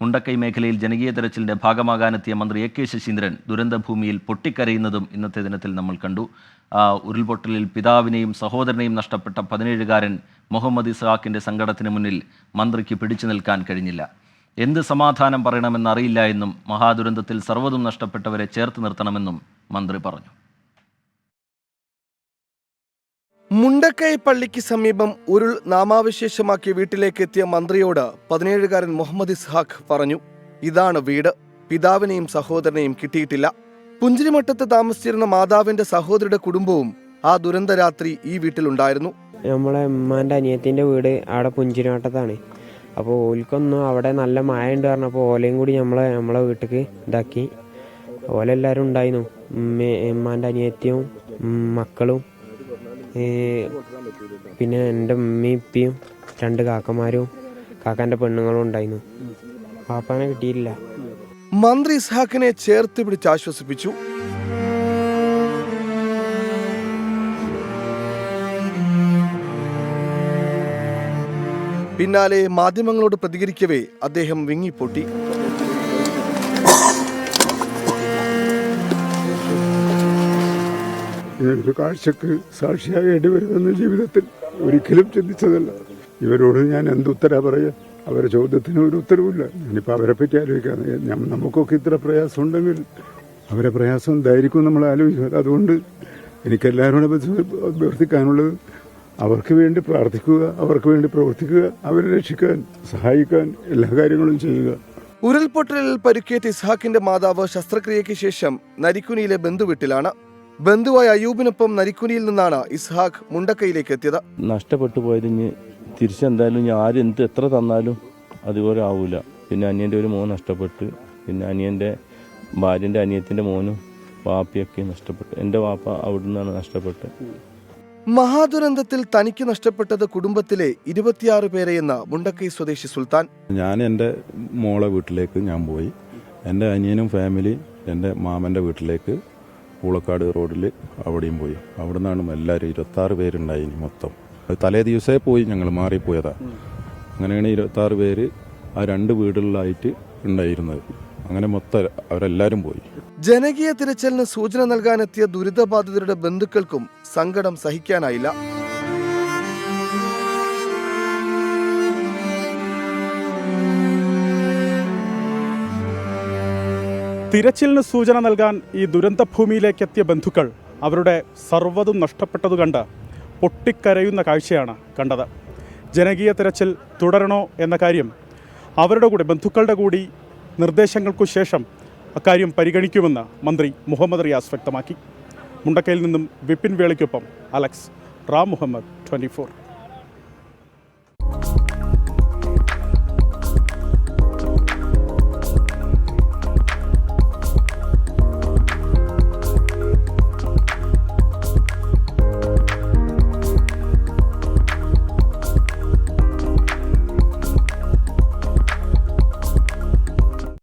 മുണ്ടക്കൈ മേഖലയിൽ ജനകീയ തെരച്ചിലിന്റെ ഭാഗമാകാനെത്തിയ മന്ത്രി എ കെ ശശീന്ദ്രൻ ദുരന്തഭൂമിയിൽ പൊട്ടിക്കരയുന്നതും ഇന്നത്തെ ദിനത്തിൽ നമ്മൾ കണ്ടു. ഉരുൾപൊട്ടലിൽ പിതാവിനെയും സഹോദരനെയും നഷ്ടപ്പെട്ട പതിനേഴുകാരൻ മുഹമ്മദ് ഇസ്ഹാഖിന്റെ സങ്കടത്തിന് മുന്നിൽ മന്ത്രിക്ക് പിടിച്ചു നിൽക്കാൻ കഴിഞ്ഞില്ല. എന്ത് സമാധാനം പറയണമെന്നറിയില്ല എന്നും മഹാദുരന്തത്തിൽ സർവതും നഷ്ടപ്പെട്ടവരെ ചേർത്ത് നിർത്തണമെന്നും മന്ത്രി പറഞ്ഞു. മുണ്ടക്കൈ പള്ളിക്ക് സമീപം ഉരുൾ നാമാവിശേഷമാക്കി വീട്ടിലേക്ക് എത്തിയ മന്ത്രിയോട് പതിനേഴുകാരൻ മുഹമ്മദ് ഇസ്ഹാഖ് പറഞ്ഞു ഇതാണ് വീട്. പിതാവിനെയും സഹോദരനെയും കിട്ടിയിട്ടില്ല. പുഞ്ചിരിമട്ടത്ത് താമസിച്ചിരുന്ന മാതാവിന്റെ സഹോദരിയുടെ കുടുംബവും ആ ദുരന്ത രാത്രി ഈ വീട്ടിലുണ്ടായിരുന്നു. നമ്മളെ ഉമ്മാന്റെ അനിയത്തിന്റെ വീട് അവിടെ പുഞ്ചിരിമട്ടത്താണ്. അപ്പോൾ ഓൽക്കൊന്നും അവിടെ നല്ല മായ ഉണ്ട് പറഞ്ഞപ്പോൾ ഓലയും കൂടി നമ്മളെ നമ്മളെ വീട്ടിലേക്ക് ഇതാക്കി. ഓലെല്ലാവരും ഉണ്ടായിരുന്നു. ഉമ്മ ഉമ്മാന്റെ അനിയത്തിയും മക്കളും. പിന്നെ എന്റെ ഉമ്മയും രണ്ട് കാക്കമാരും കാക്കാന്റെ പെണ്ണുങ്ങളും ഉണ്ടായിരുന്നു. പാപ്പാനെ കിട്ടിയില്ല മന്ത്രി ഇസ്ഹാഖിനെ ചേർത്ത് പിടിച്ച് ആശ്വസിപ്പിച്ചു. പിന്നാലെ മാധ്യമങ്ങളോട് പ്രതികരിക്കവേ അദ്ദേഹം വിങ്ങിപ്പൊട്ടി. ഇങ്ങനൊരു കാഴ്ചക്ക് സാക്ഷിയാകേണ്ടി വരുമെന്ന് ജീവിതത്തിൽ ഒരിക്കലും ചിന്തിച്ചതല്ല. ഇവരോട് ഞാൻ എന്തുത്തരാ പറയാ? അവരുടെ ചോദ്യത്തിന് ഒരു ഉത്തരവില്ല ഞാനിപ്പോൾ അവരെ പറ്റി ആലോചിക്കാം നമുക്കൊക്കെ ഇത്ര പ്രയാസം ഉണ്ടെങ്കിൽ അവരെ പ്രയാസം എന്തായിരിക്കും നമ്മൾ ആലോചിക്കുന്നത്? അതുകൊണ്ട് എനിക്കെല്ലാവരോടും അഭ്യർത്ഥിക്കാനുള്ളത് അവർക്ക് വേണ്ടി പ്രാർത്ഥിക്കുക അവർക്ക് വേണ്ടി പ്രവർത്തിക്കുക അവരെ രക്ഷിക്കാൻ സഹായിക്കാൻ എല്ലാ കാര്യങ്ങളും ചെയ്യുക. ഉരുൾപൊട്ടലിൽ പരിക്കേറ്റ ഇസ്ഹാക്കിന്റെ മാതാവ് ശസ്ത്രക്രിയയ്ക്ക് ശേഷം നരിക്കുനിയിലെ ബന്ധുവീട്ടിലാണ് ബന്ധുവായ അയ്യൂബിനൊപ്പം നരിക്കുനിയിൽ നിന്നാണ് ഇസ്ഹാഖ് മുണ്ടക്കയിലേക്ക് എത്തിയത്. നഷ്ടപ്പെട്ടു പോയത് ഇനി തിരിച്ചെന്തായാലും ഞാൻ ആരെന്ത് എന്ത് എത്ര തന്നാലും അതുപോലെ ആവൂല. പിന്നെ അനിയന്റെ ഒരു മോൻ നഷ്ടപ്പെട്ട് പിന്നെ അനിയന്റെ ഭാര്യന്റെ അനിയത്തിന്റെ മോനും വാപ്പിയൊക്കെ നഷ്ടപ്പെട്ടു. എന്റെ വാപ്പ അവിടെ നിന്നാണ് നഷ്ടപ്പെട്ടത്. മഹാദുരന്തത്തിൽ തനിക്ക് നഷ്ടപ്പെട്ടത് കുടുംബത്തിലെ ഇരുപത്തിയാറ് എന്ന മുണ്ടക്കൈ സ്വദേശി സുൽത്താൻ. ഞാൻ എന്റെ മോളെ വീട്ടിലേക്ക് ഞാൻ പോയി. എന്റെ അനിയനും ഫാമിലി എന്റെ മാമന്റെ വീട്ടിലേക്ക് പൂളക്കാട് റോഡിൽ അവിടെയും പോയി. അവിടെ നിന്നാണ് എല്ലാവരും ഇരുപത്താറ് പേരുണ്ടായി മൊത്തം. അത് തലേ ദിവസമേ പോയി ഞങ്ങൾ മാറിപ്പോയതാ. അങ്ങനെയാണ് ഇരുപത്താറ് പേര് ആ രണ്ട് വീടുകളിലായിട്ട് ഉണ്ടായിരുന്നത്. അങ്ങനെ മൊത്തം അവരെല്ലാവരും പോയി. ജനകീയ തിരച്ചിലിന് സൂചന നൽകാനെത്തിയ ദുരിതബാധിതരുടെ ബന്ധുക്കൾക്കും സങ്കടം സഹിക്കാനായില്ല. തിരച്ചിലിന് സൂചന നൽകാൻ ഈ ദുരന്തഭൂമിയിലേക്ക് എത്തിയ ബന്ധുക്കൾ അവരുടെ സർവതും നഷ്ടപ്പെട്ടത് കണ്ട് പൊട്ടിക്കരയുന്ന കാഴ്ചയാണ് കണ്ടത്. ജനകീയ തിരച്ചിൽ തുടരണോ എന്ന കാര്യം അവരുടെ കൂടെ ബന്ധുക്കളുടെ കൂടി നിർദ്ദേശങ്ങൾക്കു ശേഷം അക്കാര്യം പരിഗണിക്കുമെന്ന് മന്ത്രി മുഹമ്മദ് റിയാസ് വ്യക്തമാക്കി. മുണ്ടക്കയിൽ നിന്നും വിപിൻ വേളിക്കൊപ്പം അലക്സ് റാം മുഹമ്മദ് ട്വന്റി